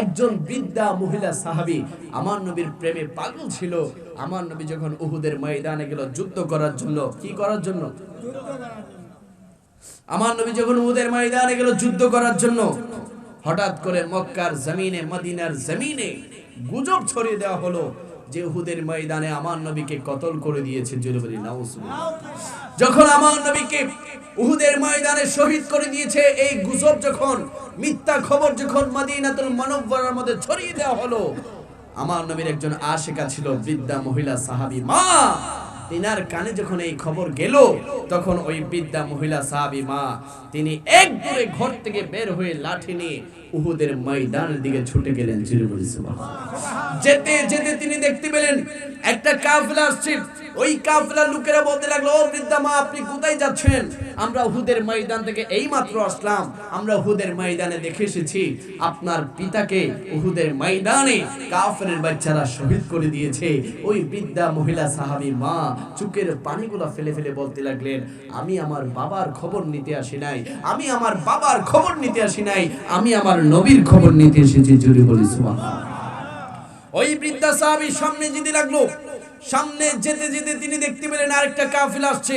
একজন বিদ্যা মহিলা সাহাবি আমার নবীর প্রেমে পাগল ছিল। আমার নবী যখন উহুদের ময়দানে গেল যুদ্ধ করার জন্য, কি করার জন্য? আমার নবী যখন উহুদের ময়দানে গেল যুদ্ধ করার জন্য, হঠাৎ করে মক্কার জমিনে, মদিনার জমিনে গুজব ছড়িয়ে দেওয়া হলো। যে উহুদের ময়দানে আমার নবীকে কতল করে দিয়েছে যখন আমার নবীকে উহুদের ময়দানে শহীদ করে দিয়েছে, এই গুজব যখন, মিথ্যা খবর যখন মদিনাতুল মানববরের মধ্যে ছড়িয়ে দেওয়া হলো, আমার নবীর একজন আশেকা ছিল বৃদ্ধা মহিলা সাহাবি মা। তিনার কানে যখন এই খবর গেল, তখন ওই বৃদ্ধা মহিলা সাহাবী মা, তিনি এক ঘর থেকে বের হয়ে লাঠি নিয়ে উহুদের ময়দানের দিকে ছুটে গেলেন যেতে যেতে তিনি দেখতে পেলেন একটা কাফেলা আসছে। ওই কাফেলার লোকেরা বলতে লাগল, ও বৃদ্ধা মা, আপনি কোথায় যাচ্ছেন? আমরা উহুদের ময়দান থেকে এই মাত্র আসলাম। আমরা উহুদের ময়দানে দেখে এসেছি আপনার পিতাকে উহুদের ময়দানে কাফেরের বাচ্চারা শহীদ করে দিয়েছে। ওই বৃদ্ধা মহিলা সাহাবী মা চুকের পানিগুলো ফেলে ফেলে বলতে লাগলেন, আমি আমার বাবার খবর নিতে আসি নাই। আমি আমার বাবার খবর নিতে আসি নাই। আমি আমার নবীর খবর নিতে এসেছি জুড়ে বলি ওই বৃদ্ধা সাহাবী সামনে যেতে লাগল। সামনে যেতে যেতে তিনি দেখতে পেলেন আরেকটা কাফিলা আসছে।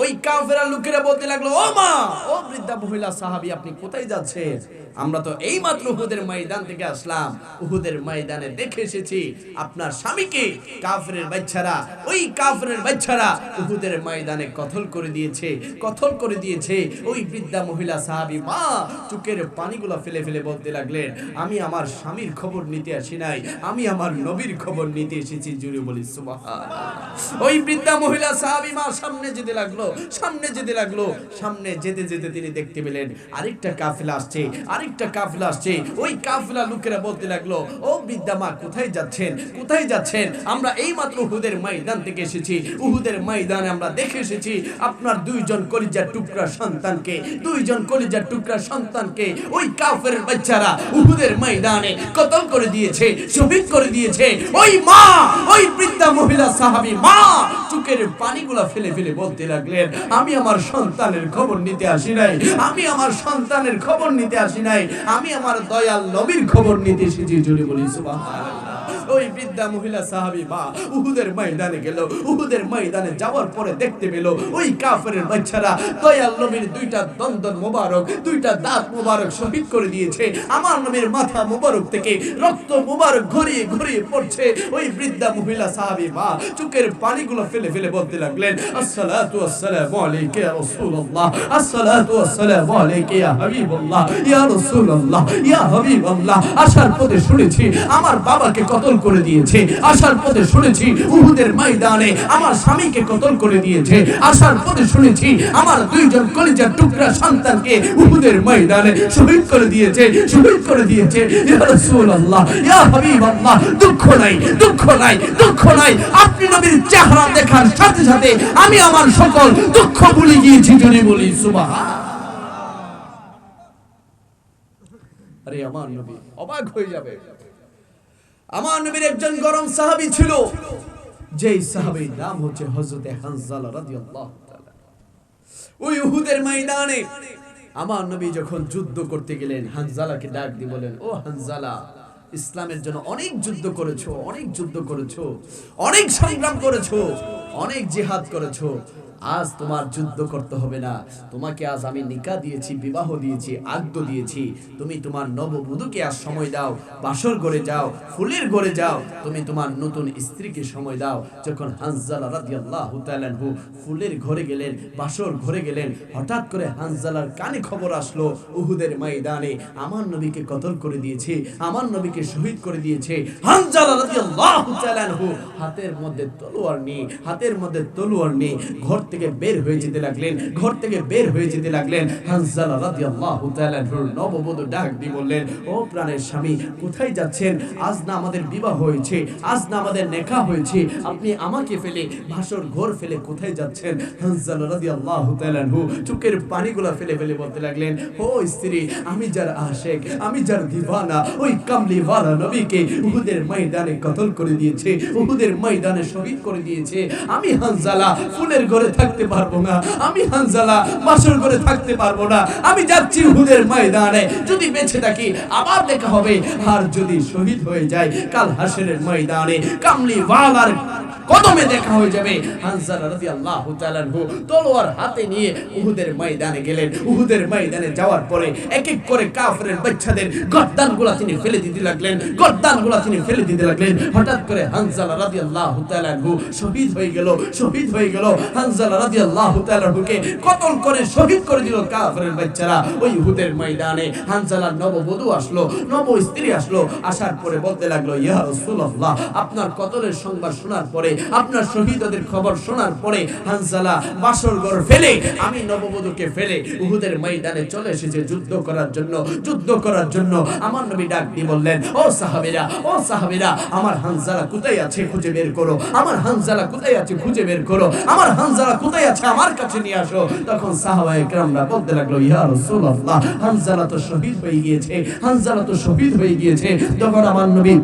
ওই কাফেরা লোকেরা বলতে লাগল, ও মা, ও বৃদ্ধা মহিলা সাহাবি, আপনি কোথায় যাচ্ছেন? আমরা তো এই মাত্র উহুদের ময়দান থেকে আসলাম। উহুদের ময়দানে দেখে এসেছি আপনার স্বামীকে কাফেরের বাচ্চারা, ওই কাফেরের বাচ্চারা উহুদের ময়দানে কতল করে দিয়েছে, কতল করে দিয়েছে। ওই বৃদ্ধা মহিলা সাহাবী, মা চুকের পানিগুলো ফেলে ফেলে বলতে লাগলেন, আমি আমার স্বামীর খবর নিতে আসি নাই, আমি আমার নবীর খবর নিতে এসেছি। জুড়ে বলি ওই বৃদ্ধা মহিলা সাহাবি, মা, সামনে যেতে লাগল, সামনে যেতে লাগল, সামনে যেতে যেতে তিনি দেখতে পেলেন, আরেকটা কাফেলা আসছে আরেকটা কাফেলা আসছে? ওই কাফেলা লোকেরা বলতে লাগল, ও বৃদ্ধা মা, কোথায় যাচ্ছেন? কোথায় যাচ্ছেন? আমরা এই মাত্র উহুদের ময়দান থেকে এসেছি। উহুদের ময়দানে আমরা দেখে এসেছি আপনার দুইজন কলিজার টুকরা সন্তানকে, দুইজন কলিজার টুকরা সন্তানকে, ওই কাফের বাচ্চারা উহুদের ময়দানে কতল করে দিয়েছে, শহীদ করে দিয়েছে। ওই মা, ওই বৃদ্ধা মহিলা সাহাবী মা চুকের পানিগুলা ফেলে ফেলে বলতে লাগলেন, আমি আমার সন্তানের খবর নিতে আসি নাই, আমি আমার সন্তানের খবর নিতে আসি নাই। আমি আমার দয়াল নবীর খবর নিতে এসেছি জুড়ে বলি সুবহানাল্লাহ। ওই বৃদ্ধা মহিলা সাহাবী মা, উহুদের ময়দানে গেল। উহুদের ময়দানে যাওয়ার পরে দেখতে পেল ওই কাফেরের বাচ্চারা দয়াল নবীর দুইটা দন্দন মোবারক, দুইটা দাঁত মোবারক শহীদ করে দিয়েছে। আমার নবীর মাথা মোবারক থেকে রক্ত মোবারক ঘুরিয়ে ঘুরিয়ে পড়ছে। ওই বৃদ্ধা মহিলা সাহাবী মা চুকের পানিগুলো ফেলে ফেলে বলতে লাগলেন, আসসালাতু আসসালামু আলাইকা ইয়া রাসূলুল্লাহ, আসসালাতু আসসালামু আলাইকা ইয়া হাবিবাল্লাহ, ইয়া রাসূলুল্লাহ, ইয়া হাবিবাল্লাহ। আসার পথে শুনেছি, আমার বাবাকে কতল করে দিয়েছে? আসার পথে শুনেছি উহুদের ময়দানে আমার স্বামীকে কতল করে দিয়েছে। আসার পথে শুনেছি আমার দুইজন কলিজার টুকরা সন্তানকে উহুদের ময়দানে শহীদ করে দিয়েছে, শহীদ করে দিয়েছে। ইয়া রাসূলুল্লাহ, ইয়া হাবিবাল্লাহ, দুঃখ নাই দুঃখ নাই দুঃখ নাই। আপনি নবীর চেহারা দেখার সাথে সাথে আমি আমার সকল দুঃখ ভুলে গিয়েছি যদি বলি সুবহান আরে আমার নবী, অবাক হয়ে যাবে। আমার নবীর একজন গরম সাহাবী ছিল, যেই সাহাবীর নাম হচ্ছে হযরতে হানজালা রাদিয়াল্লাহু তাআলা। ওই উহুদের ময়দানে আমার নবী যখন যুদ্ধ করতে গেলেন, হানজালাকে ডাক দিয়ে বলেন, ও হানজালা, ইসলামের জন্য অনেক যুদ্ধ করেছ, অনেক যুদ্ধ করেছ, অনেক সংগ্রাম করেছ, অনেক জিহাদ করেছ আজ তোমার যুদ্ধ করতে হবে না। তোমাকে আজ আমি নিকা দিয়েছি, বিবাহ দিয়েছি আগ্দ দিয়েছি। তুমি তোমার নববধূকে আজ সময় দাও, বাসর ঘরে যাও, ফুলের ঘরে যাও। তুমি তোমার নতুন স্ত্রীকে সময় দাও। যখন হানজালা রাদিয়াল্লাহু তাআলা আনহু ফুলের ঘরে গেলেন, বাসর ঘরে গেলেন, হঠাৎ করে হানজালার কানে খবর আসলো, উহুদের ময়দানে আমার নবীকে কতল করে দিয়েছে, আমার নবীকে শহীদ করে দিয়েছে। হানজালা রাদিয়াল্লাহু তাআলা আনহু হাতের মধ্যে তলোয়ার নেই, হাতের মধ্যে তলোয়ার নেই, ঘর থেকে বের হয়ে যেতে লাগলেন, ঘর থেকে বের হয়ে যেতে লাগলেন। হানজালা রাদিয়াল্লাহু তাআলা ডাক দিয়ে বললেন, ও প্রাণের স্বামী, কোথায় যাচ্ছেন? আজ না আমাদের বিবাহ হয়েছে, আজ না আমাদের নেকা হয়েছে। আপনি আমাকে ফেলে, ভাসর ঘর ফেলে কোথায় যাচ্ছেন? হানজালা রাদিয়াল্লাহু তাআলা পানিগুলো ফেলে ফেলে বলতে লাগলেন, ও স্ত্রী, আমি যার আশেক, আমি যার দিওয়ানা, ওই কামলিওয়ালা নবীকে উহুদের ময়দানে কতল করে দিয়েছে, উহুদের ময়দানে শহীদ করে দিয়েছে। আমি হানজালা, ফুলের ঘরে থাকতে পারব না। আমি হানজালা বাসর করে থাকতে পারব না। আমি যাচ্ছি উহুদের ময়দানে। যদি বেঁচে থাকি, আবার দেখা হবে। আর যদি শহীদ হয়ে যায় কাল হাসরের ময়দানে, কামলি ওয়ালার কদমে দেখা হয়ে যাবে। হানজালা রাদিয়াল্লাহু তাআলা তলোয়ার হাতে নিয়ে উহুদের ময়দানে গেলেন। উহুদের ময়দানে যাওয়ার পরে এক এক করে কাফেরের বাচ্চাদের গর্দানগুলা তিনি ফেলে দিতে লাগলেন। গর্দানগুলা তিনি ফেলে দিতে লাগলেন। হঠাৎ করে হানজালা রাদিয়াল্লাহু তাআলা শহীদ হয়ে গেল, শহীদ হয়ে গেল। হানজালা আপনার শহীদদের খবর শোনার পরে বাসর ফেলে, আমি ফেলে উহুদের ময়দানে চলে এসেছে যুদ্ধ করার জন্য, যুদ্ধ করার জন্য। আমার নবী ডাক বললেন, ও সাহাবীরা ও সাহাবীরা, আমার কোথায় আছে খুঁজে বের করো, আমার হানজালা কোথায় আছে খুঁজে বের করো, আমার কোথায় আছে? আমার কাছে নিয়ে আসো। তখন সাহাবায়ে কেরামরা বলতে লাগল, ইয়া রাসূলুল্লাহ হানজালা তো শহীদ হয়ে গিয়েছে হানজালা তো শহীদ হয়ে গিয়েছে। তখন আমার নবী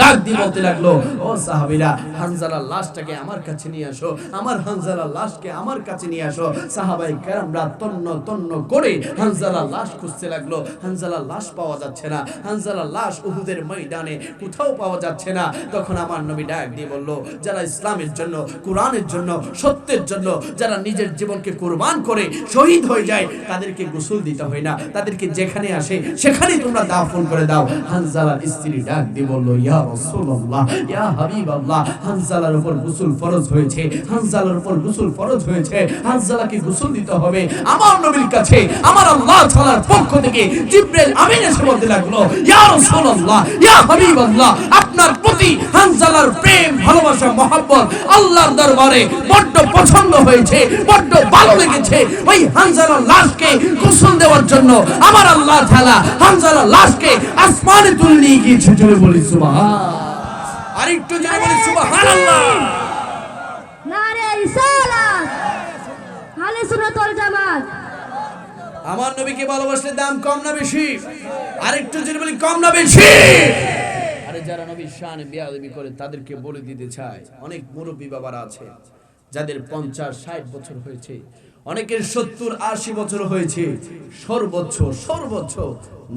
ডাক দিয়ে বলতে লাগল, ও সাহাবীরা হানজালার লাশটাকে আমার কাছে নিয়ে আসো, আমার হানজালার লাশকে আমার কাছে নিয়ে আসো। সাহাবাই কেরামরা তন্ন তন্ন করে হানজালার লাশ খুঁজতে লাগল। হানজালার লাশ পাওয়া যাচ্ছে না। হানজালার লাশ উহুদের ময়দানে কোথাও পাওয়া যাচ্ছে না। তখন আমার নবী ডাক দিয়ে বলল, যারা ইসলামের জন্য, কোরআনের জন্য, সত্যের জন্য, যারা নিজের জীবনকে কোরবান করে শহীদ হয়ে যায়, তাদেরকে গোসল দিতে হয় না। তাদেরকে যেখানে আসে, সেখানেই তোমরা দাফন করে দাও। হানজালার স্ত্রী ডাক দিয়ে বলল ইয়া রাসূলুল্লাহ। ইয়া হাবিবাল্লাহ, হানজালার উপর গোসল ফরজ হয়েছে, হানজালার উপর গোসল ফরজ হয়েছে, হানজালাকে গোসল দিতে হবে। আমার নবীর কাছে, আমার আল্লাহ তাআলার পক্ষ থেকে জিবরাইল আমিন এসে বলতে লাগল, ইয়া রাসূলুল্লাহ, ইয়া হাবিবাল্লাহ আপনার প্রতি হানজালার প্রেম ভালোবাসা মহব্বত আল্লাহর দরবারে বড্ড পছন্দ হয়েছে বড্ড ভালো লেগেছে। ওই হানজালার লাশকে গোসল দেওয়ার জন্য আমার আল্লাহ তাআলা হানজালার লাশকে আসমানে তুলে নিয়ে গিয়েছে জোরে বলি সুবহান আরেকটু জোরে বলি সুবহানাল্লাহ। নারে রিসালাত। আহলে সুন্নাত ওয়াল জামাত। আমার নবীকে ভালোবাসলে দাম কম না বেশি? আরেকটু জোরে বলি কম না বেশি? যারা নবীর শানে বিয়াদবি করে তাদেরকে বলে দিতে চায়। অনেক মুরব্বী বাবারা আছে যাদের পঞ্চাশ ষাট বছর হয়েছে অনেকের সত্তর আশি বছর হয়েছে। সর্বোচ্চ সর্বোচ্চ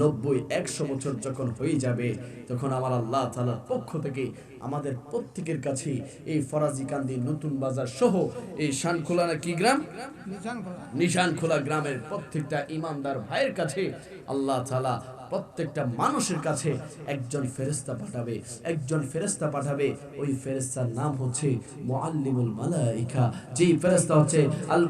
নব্বই একশো বছর যখন হয়ে যাবে তখন আমার আল্লাহ তালার পক্ষ থেকে আমাদের প্রত্যেকের কাছে এই ফরাজি কান্দি নতুন বাজার সহ এই শানখোলা না কি গ্রাম? নিশান খোলা গ্রামের প্রত্যেকটা ইমানদার ভাইয়ের কাছে আল্লাহ তালা প্রত্যেকটা মানুষের কাছে একজন ফেরেস্তা পাঠাবে, একজন ফেরেস্তা পাঠাবে। ওই ফেরেস্তার নাম হচ্ছে মোয়াল্লিমুল মালাইকা। যেই ফেরেস্তা হচ্ছে আল,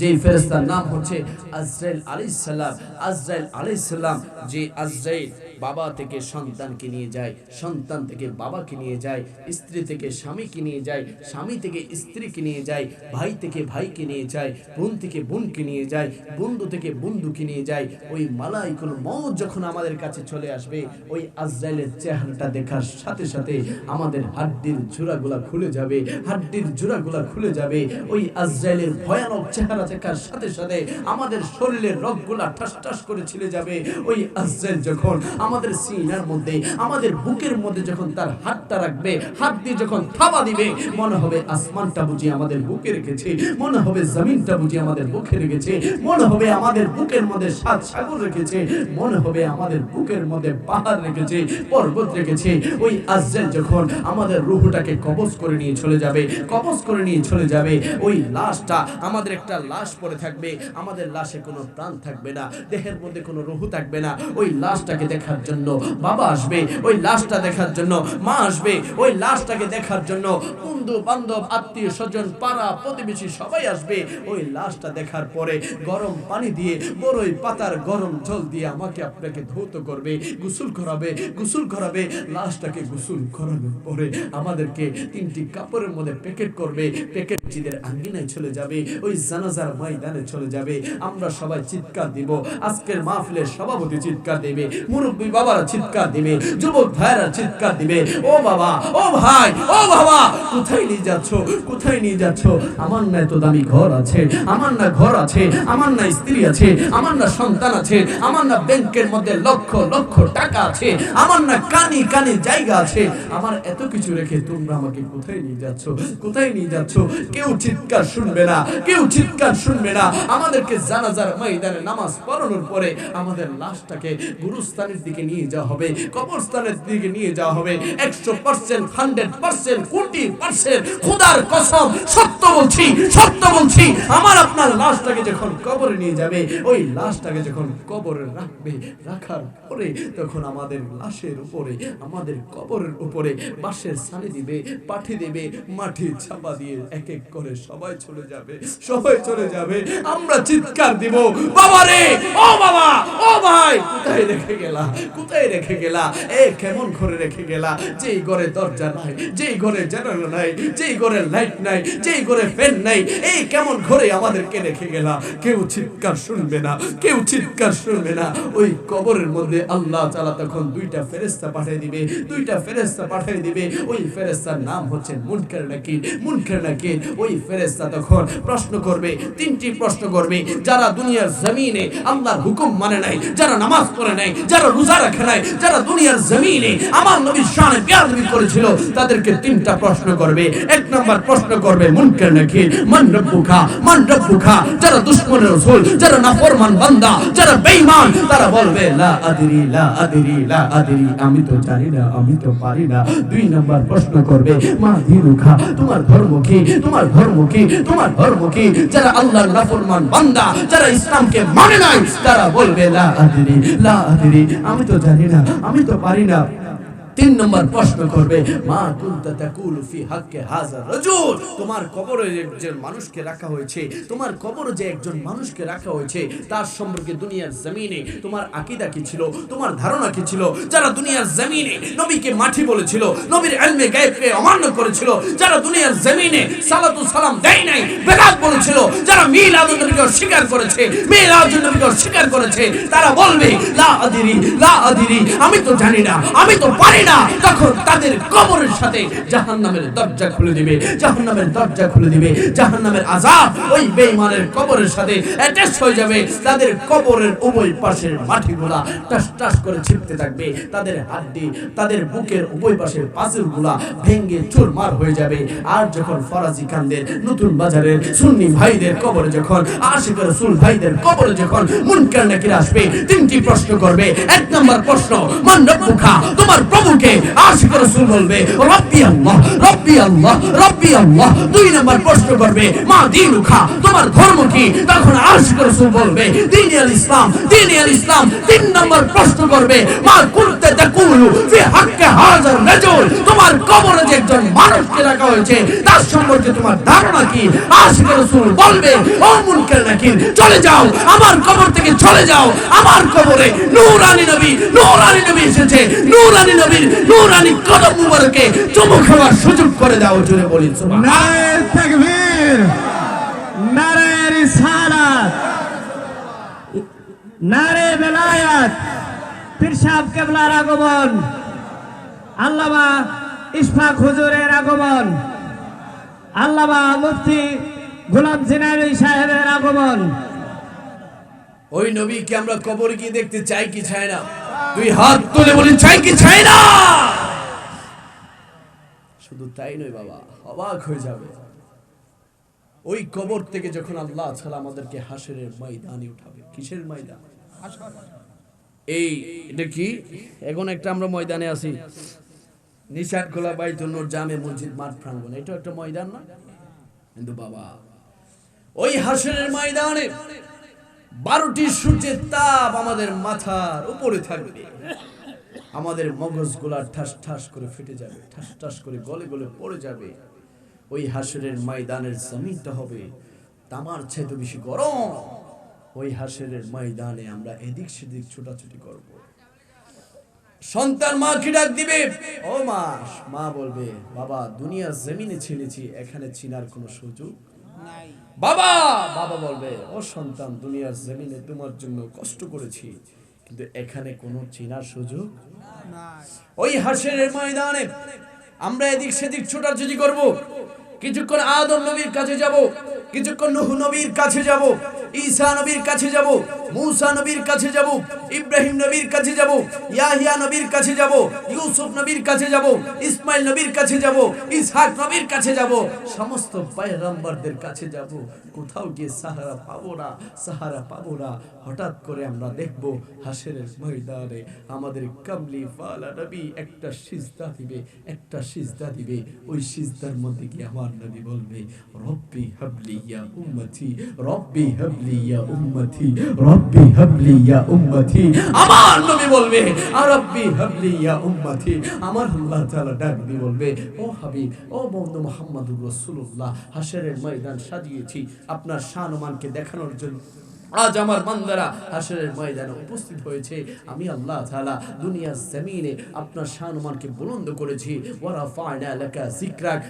যেই ফেরেস্তার নাম হচ্ছে আজরাইল আলাইহিস সালাম। আজরাইল আলাইহিস সালাম যে আজরাইল বাবা থেকে সন্তানকে নিয়ে যায়, সন্তান থেকে বাবাকে নিয়ে যায়, স্ত্রী থেকে স্বামীকে নিয়ে যায়, স্বামী থেকে স্ত্রীকে নিয়ে যায়, ভাই থেকে ভাইকে নিয়ে যায়, বোন থেকে বোনকে নিয়ে যায়, বন্ধু থেকে বন্ধুকে নিয়ে যায়, ওই মালাইকুল মৌত যখন আমাদের কাছে চলে আসবে, ওই আজরাইলের চেহারাটা দেখার সাথে সাথে আমাদের হাড্ডির জোড়াগুলা খুলে যাবে, হাড্ডির জোড়াগুলা খুলে যাবে, ওই আজরাইলের ভয়ানক চেহারা দেখার সাথে সাথে আমাদের শরীরের রগগুলা ঠাস ঠাস করে ছিলে যাবে, ওই আজরাইল যখন আমাদের সিনার মধ্যে, আমাদের বুকের মধ্যে যখন তার হাতটা রাখবে, হাত দিয়ে যখন থাবা দিবে, মনে হবে আসমানটা বুঝি আমাদের বুকে রেখেছে, মনে হবে জমিনটা বুঝি আমাদের বুকে রেখেছে, মনে হবে আমাদের বুকের মধ্যে সাত সাগর রেখেছে, মনে হবে আমাদের বুকের মধ্যে পাহাড় রেখেছে, পর্বত রেখেছে। ওই আজরাইল যখন আমাদের রুহটাকে কবজ করে নিয়ে চলে যাবে, কবজ করে নিয়ে চলে যাবে, ওই লাশটা আমাদের একটা লাশ পড়ে থাকবে, আমাদের লাশে কোনো প্রাণ থাকবে না, দেহের মধ্যে কোনো রুহু থাকবে না, ওই লাশটাকে দেখার জন্য। বাবা আসবে, ওই লাশটা দেখার জন্য। মা আসবে, ওই লাশটাকে দেখার জন্য। বন্ধু বান্ধব আত্মীয় স্বজন পাড়া, প্রতিবেশী সবাই আসবে। ওই লাশটা দেখার পরে গরম পানি দিয়ে বড়ই পাতার গরম জল দিয়ে আমাকে আপনাকে ধৌত করবে, গোসল করাবে গোসল করাবে। লাশটাকে গোসল করানোর পরে আমাদেরকে তিনটি কাপড়ের মধ্যে প্যাকেট করবে। প্যাকেট জিদের আঙ্গিনায় চলে যাবে, ওই জানাজার ময়দানে চলে যাবে। আমরা সবাই চিৎকার দিব, আজকের মাহফিলের সভাপতি চিৎকার দেবে, মুরব্বী বাবারা চিৎকার দিবে, যুবক ভাইরা চিৎকার দিবে। ও বাবা, ও ভাই, ও বাবা, কোথায় নিয়ে যাচ্ছ? কোথায় নিয়ে যাচ্ছ? আমার না এত দামি ঘর আছে, আমার না ঘর আছে, আমার না স্ত্রী আছে, আমার না সন্তান আছে, আমার না ব্যাংকের মধ্যে লক্ষ লক্ষ টাকা আছে, আমার না কানি কানি জায়গা আছে। আমার এত কিছু রেখে তোমরা আমাকে কোথায় নিয়ে যাচ্ছ? কোথায় নিয়ে যাচ্ছ? কেউ চিৎকার শুনবে না, কেউ চিৎকার শুনবে না। আমাদেরকে জানাজার ময়দানে নামাজ পড়ানোর পরে আমাদের লাশটাকে গুরুস্থানের দিকে নিয়ে যাওয়া হবে, কবরস্থানের দিকে নিয়ে যাওয়া হবে। একশো পার্সেন্ট হান্ড্রেড পার্সেন্ট কোটি পার্সেন্ট খুদার কসম, সত্য বলছি সত্য বলছি, আমার আপনার লাশটাকে যখন কবরে নিয়ে যাবে, ওই লাশটাকে যখন কবরে রাখবে, রাখার পরে তখন আমাদের লাশের উপরে, আমাদের কবরের উপরে বাঁশের সানি দিবে, পাঠি দেবে, মাটি চাপা দিয়ে এক এক করে সবাই চলে যাবে, সবাই চলে যাবে। আমরা চিৎকার দিব বাবা রে ও বাবা, ও ভাই, কোথায় রেখে গেলা কোথায় রেখে গেলা? এ কেমন ঘরে রেখে গেলা? যেই ঘরে দরজা নাই, যেই ঘরে জানালা নাই, যেই ঘরে লাইট নাই, যেই ঘরে ফ্যান নাই, এই কেমন ঘরে আমাদেরকে রেখে গেলা? কেউ চিৎকার শুনবে না, কেউ চিৎকার শুনবে না। ওই কবরের মধ্যে আল্লাহ তাআলা তখন দুইটা ফেরেশতা পাঠিয়ে দিবে, দুইটা ফেরেশতা পাঠিয়ে দিবে। ওই ফেরেশতার নাম হচ্ছে মুনকার নাকির। মুনকার নাকির, ওই ফেরেশতা তখন প্রশ্ন করবে, তিনটি প্রশ্ন করবে। যারা দুনিয়ার জমিনে আল্লাহর হুকুম মানে নাই, যারা নামাজ পড়ে নাই, যারা রোজা রাখে নাই যারা দুনিয়ার জমিনে আমার নবীর শানে বেয়াদবি করেছিল, তাদেরকে তিনটা প্রশ্ন করবে। এক নাম্বার প্রশ্ন করবে, মুনকার নাকির মান রব্বুকা মান রব্বুকা। যারা দুশমনের রাসূল, যারা নাফরমান বান্দা, যারা বেঈমান, তারা বলবে, লা আদরি লা আদরি লা আদরি। আমি তো জানি না, আমি তো পারি না। দুই নাম্বার প্রশ্ন করবে, মা দিনুখা তোমার ধর্ম কি? তোমার ধর্ম কি? তোমার ধর্ম কি? যারা আল্লাহর নাফরমান বান্দা, যারা ইসলামকে মানে নাই, তারা বলবে, লা আদরি লা আদরি। আমি তো জানি না আমি তো পারি না। তিন নম্বর প্রশ্ন করবে, মা কুনতা তাকুলু ফি হাক্কে হাজার রাজুল? তোমার কবরে যে মানুষকে রাখা হয়েছে, তোমার কবরে যে একজন মানুষকে রাখা হয়েছে, তার সম্পর্কে দুনিয়ার জমিনে তোমার আকীদা কি ছিল? তোমার ধারণা কি ছিল? যারা দুনিয়ার জমিনে নবীকে মাটি বলেছিল, নবীর ইলমে গায়বকে অমান্য করেছিল, যারা দুনিয়ার জমিনে সালাতু সালাম দেয় নাই, বেদাত বলেছিল, যারা মিলাদুন নবীকে অস্বীকার করেছে, মিলাদুন নবীকে অস্বীকার করেছে, তারা বলবে, লা আদিরি লা আদিরি, আমি তো জানি না, আমি তো পারি না। তখন তাদের কবরের সাথে জাহান্নামের দরজা খুলে দিবে, জাহান্নামের দরজা খুলে দিবে, জাহান্নামের আযাব ওই বেঈমানের কবরের সাথে অ্যাটাচ হয়ে যাবে, তাদের কবরের উভয় পাশের মাটিগুলা টাস টাস করে ছিপতে থাকবে, তাদের হাড্ডি, তাদের বুকের উভয় পাশের পাঁচিলগুলা ভেঙে চুরমার হয়ে যাবে। আর যখন ফরাজি খানদের নতুন বাজারের সুন্নি ভাইদের কবরে যখন আশিক রাসূল ভাইদের কবরে যখন মুনকার নাকির আসবে, তিনটি প্রশ্ন করবে। এক নম্বর প্রশ্ন, মান রব্বুকা, তোমার প্রভুকে আশিক রসুল বলবে, রব্বি আল্লাহ রব্বি আল্লাহ রব্বি আল্লাহ। দুই নাম্বার প্রশ্ন করবে, মা দিন উখা, তোমার ধর্ম কি? তখন আশিক রসুল বলবে, দিন ইসলাম দিন ইসলাম। তিন নম্বর প্রশ্ন করবে, মা কুনতে তাকুলু ফি হাক্কে হাজার রাজুল তোমার কবরে যে একজন মানুষকে রাখা হয়েছে, তার সম্পর্কে তোমার ধারণা কি? আশিক রাসূল বলবে, ও মুনকার নাকির চলে যাও, আমার কবর থেকে চলে যাও, আমার কবরে নূরানী নবী নূরানী নবী এসেছে, নূরানী নবীর নূরানী কদম মুবারকে চুমু খাওয়ার সুযোগ করে দাও জুড়ে বলি সুবহান নারে তাকবীর নারে রিসালাত নারে বেলায়াত পীর সাহেব কেবলার আগমন। আল্লামা ইশফাক হুজুরের আগমন। আল্লামা মুফতি গোলাম জিনারি সাহেবের আগমন। ওই নবীকে আমরা কবর গিয়ে দেখতে চাই কি চাই না? দুই হাত তুলে বলি, চাই কি চাই না? শুধু তাই নয় বাবা, অবাক হয়ে যাবে। ওই কবর থেকে যখন আল্লাহ ছাড়া আমাদেরকে হাসরের ময়দানে উঠাবে, কিসের ময়দান? এই, এটা কি? এখন একটা আমরা ময়দানে আছি। নিশান খোলা বাইতুন্নুর জামে মসজিদ মাঠ প্রাঙ্গণ। এটা একটা ময়দান না? কিন্তু বাবা, ওই হাসরের ময়দানে বারোটি সূর্যের তাপ আমাদের মাথার উপরে থাকবে। আমাদের মগজগুলা ঠাস ঠাস করে ফেটে যাবে, ঠাস ঠাস করে গলে গলে পড়ে যাবে। ওই হাসরের ময়দানের জমিনটা হবে তামার চাইতে বেশি গরম। ওই হাসরের ময়দানে আমরা এদিক সেদিক ছোটাছুটি করব। সন্তান মা কি ডাক দিবে, ও মা। মা বলবে, বাবা দুনিয়ার জমিনে ছিলেছি এখানে চিনার কোনো সুযোগ বাবা! বাবা বলবে, ও সন্তান, দুনিয়ার জমিনে তোমার জন্য কষ্ট করেছি, কিন্তু এখানে কোনো চেনার সুযোগ ওই হাসের ময়দানে আমরা এদিক সেদিক ছোটাছুটি করব। কিছুক্ষণ আদম নবীর কাছে যাব, কিছুক্ষণ নুহ নবীর কাছে যাব, ঈসা নবীর কাছে যাব, মূসা নবীর কাছে যাব, ইব্রাহিম নবীর কাছে যাব, ইয়াহিয়া নবীর কাছে যাব, ইউসুফ নবীর কাছে যাব, ইসমাইল নবীর কাছে যাব, ইসহাক নবীর কাছে যাব, সমস্ত পয়গম্বরদের কাছে যাব। কোথাও গিয়ে সাহারা পাবো না, সাহারা পাবো না। হঠাৎ করে আমরা দেখব হাসেরের ময়দানে আমাদের কামলি ফালা নবী একটা সিজদা দিবে, একটা সিজদা দিবে। ওই সিজদার মধ্যে গিয়ে আমার নবী বলবে, রব্বি হাবলি ইয়া উম্মতি, রব্বি হাবলি ইয়া উম্মতি, রব্বি হাবলি ইয়া উম্মতি। আমার নবী বলবে রব্বি হাবলি ইয়া উম্মতি। আমার আল্লাহ তাআলা ডাকবি বলবে, ও হাবিব, ও বন্ধু মুহাম্মদুর রাসূলুল্লাহ, হাশরের ময়দান সাজিয়েছি, আপনার শানমানকে দেখানোর জন্য আজ আমার বান্দারা হাসরের ময়দানে উপস্থিত হয়েছে। আমি আল্লাহ তাআলা দুনিয়ার জমিনে আপনার শানমানকে বুলন্দ করেছি। ওয়ারা ফায়না লাকা যিকরাক।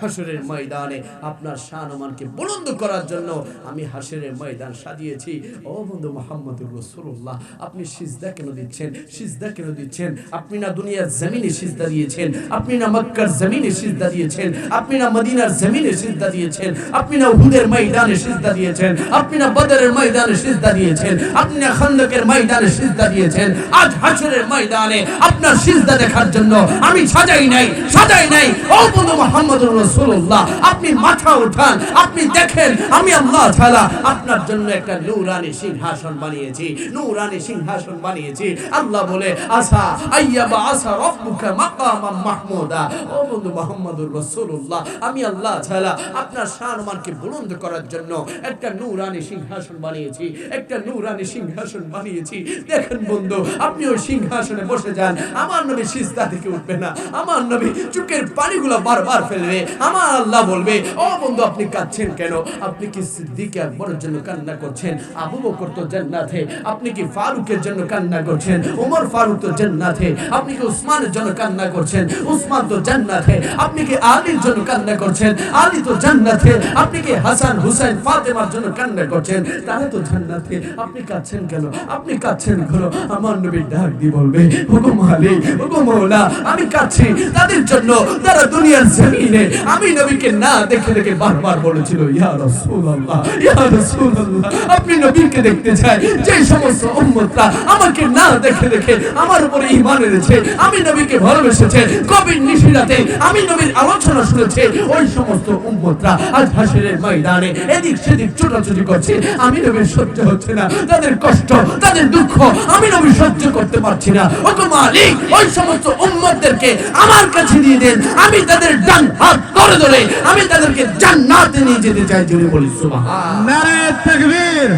হাসরের ময়দানে আপনার শানমানকে বুলন্দ করার জন্য আমি হাসরের ময়দান সাজিয়েছি। ও বন্ধু মুহাম্মদুর রাসূলুল্লাহ, আপনি সিজদা কেন দিচ্ছেন সিজদা কেন দিচ্ছেন আপনি না দুনিয়ার জমিনে সিজদা দিয়েছেন, আপনি না মক্কার জমিনে সিজদা দিয়েছেন, আপনি না মদিনার জমিনে সিজদা দিয়েছেন, আপনি না উহুদের ময়দানে সিজদা দিয়েছেন, আপনি না বদরের ময়দানে সিজদা দিয়েছেন। আপনি খন্দকের ময়দানে সিজদা দিয়েছেন। আজ হাসরের ময়দানে আপনার সিজদা দেখার জন্য আমি সাজাই নাই সাজাই নাই। ও বন্ধু মুহাম্মদুর রাসূলুল্লাহ, আপনি মাথা উঠান, আপনি দেখেন, আমি আল্লাহ তাআলা আপনার জন্য একটা নূরানি সিংহাসন বানিয়েছি, নূরানি সিংহাসন বানিয়েছি। আল্লাহ বলে আসা আইয়াবা আসা রব্বুকা মাকামাম মাহমুদা। ও বন্ধু মুহাম্মদুর রাসূলুল্লাহ, আমি আল্লাহ তাআলা আপনার সম্মানকে বুলন্দ করার জন্য একটা নূরানি সিংহাসন বানিয়েছি। একটা নূরানি সিংহাসন বানিয়েছি। দেখেন বন্ধু আপনি ওই সিংহাসনে বসে যান। আমার নবী সিজদা থেকে উঠবে না। আমার নবী চুকের পানিগুলো বারবার ফেলবে। আমার আল্লাহ বলবে, ও বন্ধু, আপনি কাঁদছেন কেন? আপনি কি সিদ্দিক আকবরের জন্য কান্না করছেন? আবু বকর তো জান্নাতে। আপনি কি ফারুকের জন্য কান্না করছেন? ওমর ফারুক তো জান্নাতে। আপনি কি উসমানের জন্য কান্না করছেন? উসমান তো জান্নাতে। আপনি কি আলীর জন্য কান্না করছেন? আলী তো জান্নাতে। আপনি কি হাসান, হুসাইন, ফাতেমার জন্য কান্না করছেন? তারা তো জান্নাতে আপনি কাঁদছেন কেন? আপনি কাঁদছেন কেন? আমার নবী ডাক দিয়ে বলবে, হুকুম আলী, হুকুম মৌলা, আমি কাঁদছি তাদের জন্য তারা দুনিয়ার জমিনে আমি নবীকে না দেখে দেখে বারবার বলেছিল, ইয়া রাসূলুল্লাহ ইয়া রাসূলুল্লাহ। আপনি নবীকে দেখতে চাই, যে সমস্ত উম্মতরা আমাকে না দেখে দেখে আমার উপরে ঈমান এনেছে, আমি নবীকে ভালোবেসেছে কবির নিশিরাতে আমি নবীর আলোচনা শুনেছে, ওই সমস্ত উম্মতরা আজ হাসিরের ময়দানে এদিক সেদিক ছোটাছুটি করছে, আমি নবীর সহ্য হচ্ছে না। তাদের কষ্ট, তাদের দুঃখ আমি নবী সহ্য করতে পারছি না। ওগো মালিক, ওই সমস্ত উম্মতদেরকে আমার কাছে দিয়ে দেন। আমি তাদের ডান হাত ধরে ধরে আমি তাদেরকে জান্নাতে নিয়ে যেতে চাই, জোরে বলি, সুবহান। নারে তাকবীর,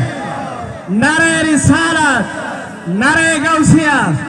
নারে রিসালাত, নারে গাউসিয়া।